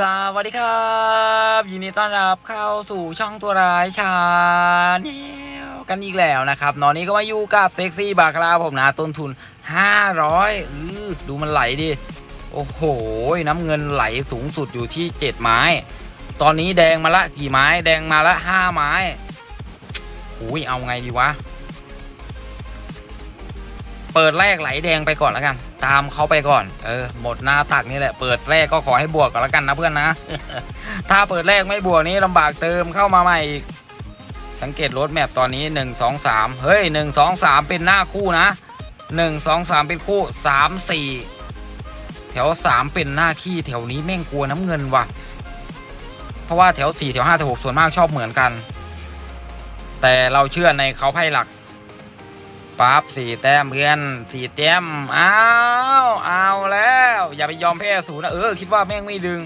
สวัสดีครับ ยินดีต้อนรับเข้าสู่ช่องตัวร้ายชาแนลกันอีกแล้วนะครับตอนนี้ก็มาอยู่กับเซ็กซี่บาคาราผมนะต้นทุน 500อือดูมันไหลดิ โอ้โห น้ำเงินไหลสูงสุดอยู่ที่ 7 ไม้ ตอนนี้แดงมาละกี่ไม้ แดงมาละ 5 ไม้อุ้ยเอาไงดีวะ เปิดแรกไหลแดงไปก่อนแล้วกัน ตามเขาไปก่อน เออ หมดหน้าตักนี่แหละ เปิดแรกก็ขอให้บวกก่อนแล้วกันนะเพื่อนนะ ถ้าเปิดแรกไม่บวกนี้ลำบากเติมเข้ามาใหม่อีก สังเกตรถแมพตอนนี้หนึ่งสองสามเฮ้ยหนึ่งสองสามเป็นหน้าคู่นะหนึ่งสองสามเป็นคู่สามสี่แถวสามเป็นหน้าขี้แถวนี้แม่งกลัวน้ำเงินว่ะ เพราะว่าแถวสี่แถวห้าแถวหกส่วนมากชอบเหมือนกัน แต่เราเชื่อในเขาไพ่หลัก ปั๊บสี่แต้มเพื่อนสี่แต้มอ้าวเอาแล้ว อย่าไปยอมแพ้ศูนย์นะเออคิดว่าแม่งไม่ดึง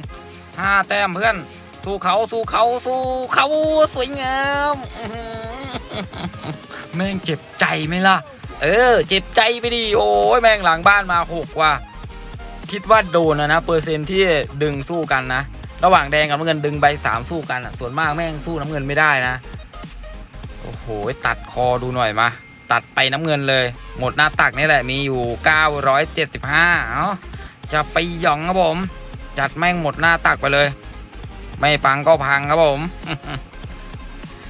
ห้าแต้มเพื่อน สู้เขาสู้เขาสู้เขาสวยงามแม่งเจ็บใจไหมล่ะ เออ เจ็บใจไปดิโอ้ยแม่งหลังบ้านมาหกว่ะคิดว่าโดนนะนะเปอร์เซ็นที่ดึงสู้กันนะระหว่างแดงกับน้ำเงินดึงใบสามสู้กันส่วนมากแม่งสู้น้ำเงินไม่ได้นะ โอ้โห ตัดคอดูหน่อยมา ตัดไปน้ำเงินเลย หมดหน้าตักนี่แหละมีอยู่ 975เอ้าจะไปหย่องครับผม จัดแม่งหมดหน้าตักไปเลย ไม่ปังก็พังครับผม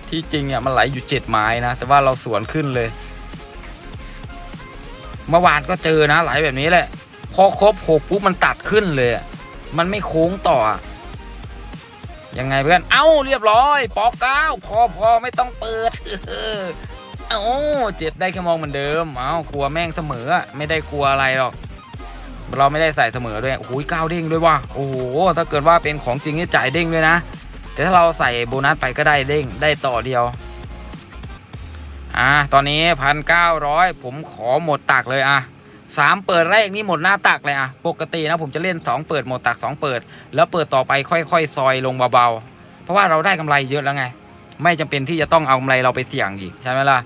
ที่จริงเนี่ยมันไหลอยู่เจ็ดไม้นะ แต่ว่าเราสวนขึ้นเลย เมื่อวานก็เจอนะไหลแบบนี้แหละ พอครบหกปุ๊บมันตัดขึ้นเลย มันไม่โค้งต่อยังไงเพื่อน เอ้าเรียบร้อย ปอกเก้าพอพอไม่ต้องเปิด เอ้เจ็ดได้แค่มองเหมือนเดิม เอ้ากลัวแม่งเสมอไม่ได้กลัวอะไรหรอก เราไม่ได้ใส่เสมอด้วยโอ้โหก้าวเด้งด้วยว่ะโอ้โหถ้าเกิดว่าเป็นของจริงนี่จ่ายเด้งด้วยนะ แต่ถ้าเราใส่โบนัสไปก็ได้เด้งได้ต่อเดียว อะตอนนี้พันเก้าร้อยผมขอหมดตักเลยอะสามเปิดแรกนี่หมดหน้าตักเลยอะ ปกตินะผมจะเล่นสองเปิดหมดตักสองเปิด แล้วเปิดต่อไปค่อยๆ ซอยลงเบาๆ เพราะว่าเราได้กำไรเยอะแล้วไง ไม่จำเป็นที่จะต้องเอากำไรเราไปเสี่ยงอีกใช่ไหมล่ะ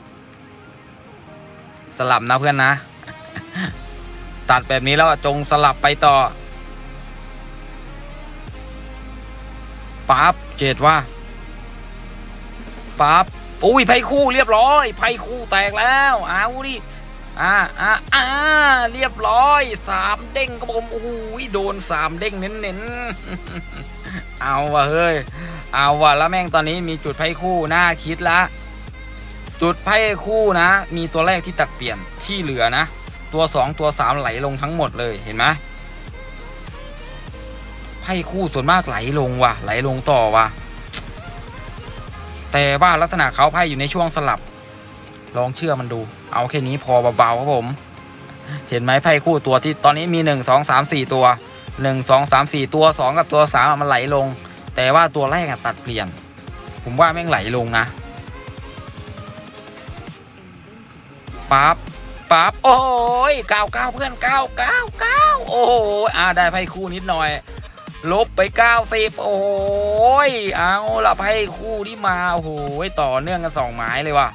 สลับนะเพื่อนนะ ตัดแบบนี้แล้วจงสลับไปต่อปั๊บเจ็ดว่าปั๊บอุ้ยไพ่คู่เรียบร้อยไพ่คู่แตกแล้วเอาดิอ่าอ่าอ่าเรียบร้อยสามเด้งกระผมโอ้ยโดนสามเด้งเน้นๆเอาว่ะเฮ้ย เอาว่ะแล้วแม่งตอนนี้มีจุดไพ่คู่น่าคิดละ จุดไพ่คู่นะ มีตัวแรกที่ตัดเปลี่ยนที่เหลือนะ ตัวสองตัวสามไหลลงทั้งหมดเลยเห็นไหมไพ่คู่ส่วนมากไหลลงว่ะไหลลงต่อว่ะแต่ว่าลักษณะเขาไพ่อยู่ในช่วงสลับ ลองเชื่อมันดู เอาแค่นี้พอเบาๆครับผม เห็นไหมไพ่คู่ตัวที่ตอนนี้มีหนึ่งสองสามสี่ตัวหนึ่งสองสามสี่ตัวสองกับตัวสามมันไหลลง แต่ว่าตัวแรกตัดเปลี่ยน ผมว่าแม่งไหลลงนะ ปั๊บปั๊บโอ้ยเก้าเก้าเพื่อนเก้าเก้าเก้าโอ้ยอ่าได้ไพ่คู่นิดหน่อย ลบไปเก้าสิบโอ้ยเอาละไพ่คู่ที่มาโอ้โหต่อเนื่องกันสองไม้เลยว่ะ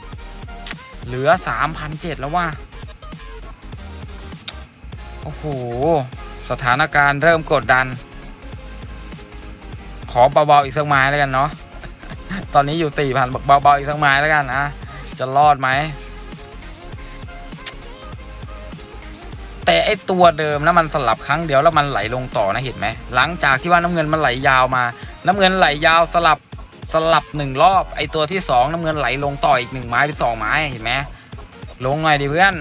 เหลือสามพันเจ็ดแล้วว่ะโอ้โห สถานการณ์เริ่มกดดัน ขอเบาๆอีกสักไม้แล้วกันเนาะ ตอนนี้อยู่สี่พันเบาๆอีกสักไม้แล้วกันอะจะรอดไหม แต่ไอตัวเดิมนะมันสลับครั้งเดียวแล้วมันไหลลงต่อนะเห็นไหมหลังจากที่ว่าน้ำเงินมันไหลยาวมา น้ำเงินไหลยาวสลับสลับหนึ่งรอบไอตัวที่สองน้ำเงินไหลลงต่ออีกหนึ่งไม้หรือสองไม้เห็นไหมลงหน่อยดิเพื่อน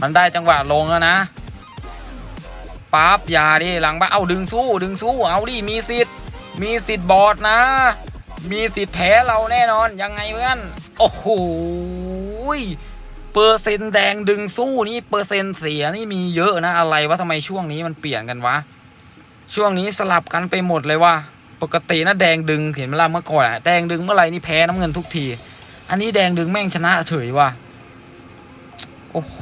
มันได้จังหวะลงแล้วนะปั๊บอย่าดิหลังบ้าเอาดึงสู้ดึงสู้เอาดิมีสิทธิ์มีสิทธิ์บอดนะ มีสิทธิ์แพ้เราแน่นอนยังไงเพื่อนโอ้โห เปอร์เซ็นต์แดงดึงสู้นี่เปอร์เซ็นต์เสียนี่มีเยอะนะอะไรวะทำไมช่วงนี้มันเปลี่ยนกันวะ ช่วงนี้สลับกันไปหมดเลยว่ะปกตินะแดงดึงเห็นเวลาเมื่อก่อนอะแดงดึงเมื่อไหร่นี่แพ้น้ำเงินทุกที อันนี้แดงดึงแม่งชนะเฉยว่ะโอ้โห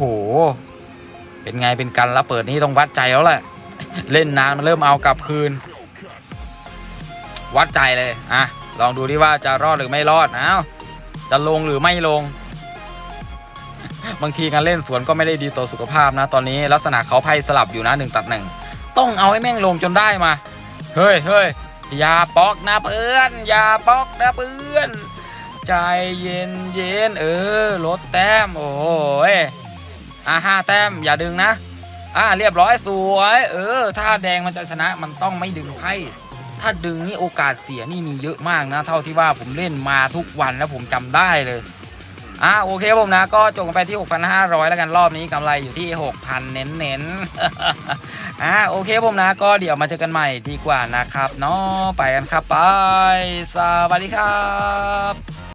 เป็นไงเป็นกันแล้วเปิดนี่ต้องวัดใจแล้วแหละ เล่นนานมันเริ่มเอากลับคืน วัดใจเลยอะลองดูดิว่าจะรอดหรือไม่รอดอ้าจะลงหรือไม่ลง บางทีการเล่นสวนก็ไม่ได้ดีต่อสุขภาพนะ ตอนนี้ลักษณะเขาไพ่สลับอยู่นะหนึ่งตัดหนึ่งต้องเอาให้แม่งลงจนได้มา เฮ้ยเฮ้ยอย่าปอกนะเพื่อนอย่าปอกนะเพื่อน ใจเย็นเย็นเออลดแต้มโอ้ยอะห้าแต้มอย่าดึงนะอ่าเรียบร้อยสวย เออ ถ้าแดงมันจะชนะมันต้องไม่ดึงไพ่ถ้าดึงนี่โอกาสเสียนี่มีเยอะมากนะ เท่าที่ว่าผมเล่นมาทุกวันแล้วผมจำได้เลย อ่าโอเคผมนะ ก็จบไปที่ 6,500 แล้วกันรอบนี้กำไรอยู่ที่ 6,000 เน้นๆอ่าโอเคผมนะ ก็เดี๋ยวมาเจอกันใหม่ดีกว่านะครับเนาะไปกันครับไป สวัสดีครับ